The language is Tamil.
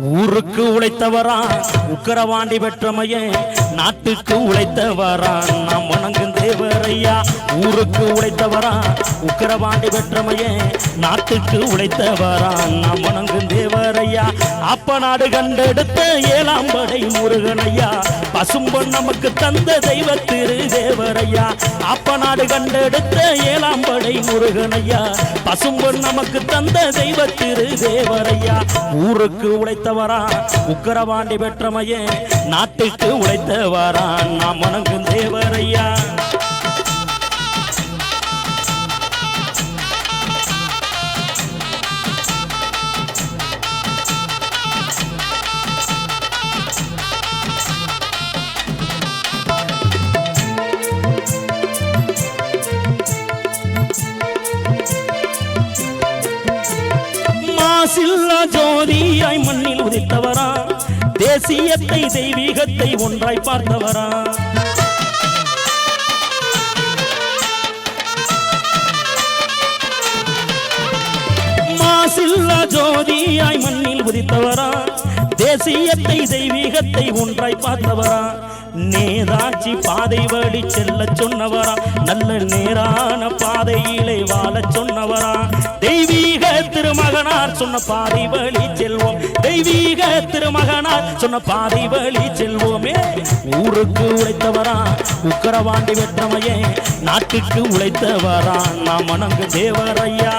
ஊருக்கு உழைத்தவரா உக்கரவாண்டி பெற்றமையே நாட்டுக்கு உழைத்தவரா நாம் வணங்கும் தேவரையா ஊருக்கு உழைத்தவரா? உக்கரவாண்டி பெற்றமையே நாட்டுக்கு உழைத்தவரா? நாம் வணங்கும் தேவரையா அப்ப நாடு கண்டெடுத்த ஏழாம் படை முருகனையா? பசும்பொன் நமக்கு தந்த தெய்வ திரு தேவரையா? அப்ப நாடு கண்டெடுத்த ஏழாம் படை முருகனையா? பசும்பொன் நமக்கு தந்த தெய்வ திரு தேவரையா? ஊருக்கு உழைத்தவரா? உக்கரவாண்டி பெற்றமையே நாட்டுக்கு உழைத்தவரா? நாம் வணங்கும் மாசில்லா ஜோதியாய் மண்ணில் உதித்தவரா? தேசியத்தை தெய்வீகத்தை ஒன்றாய் பார்த்தவரா? மாசில்லா ஜோதியாய் மண்ணில் உதித்தவரா? தேசியத்தை தெய்வீகத்தை ஒன்றாய் பார்த்தவரா? நேதாச்சி பாதை வழி செல்ல சொன்னவரா? நல்ல நேரான பாதையிலே திருமகனார் சொன்ன பாதி வழி செல்வோம். தெய்வீக திருமகனார் சொன்ன பாதி வழி செல்வோமே. ஊருக்கு உழைத்தவரா உக்கரவாண்டி வெற்றமையே. நாட்டுக்கு உழைத்தவரா நாம் வணங்கு தேவரையா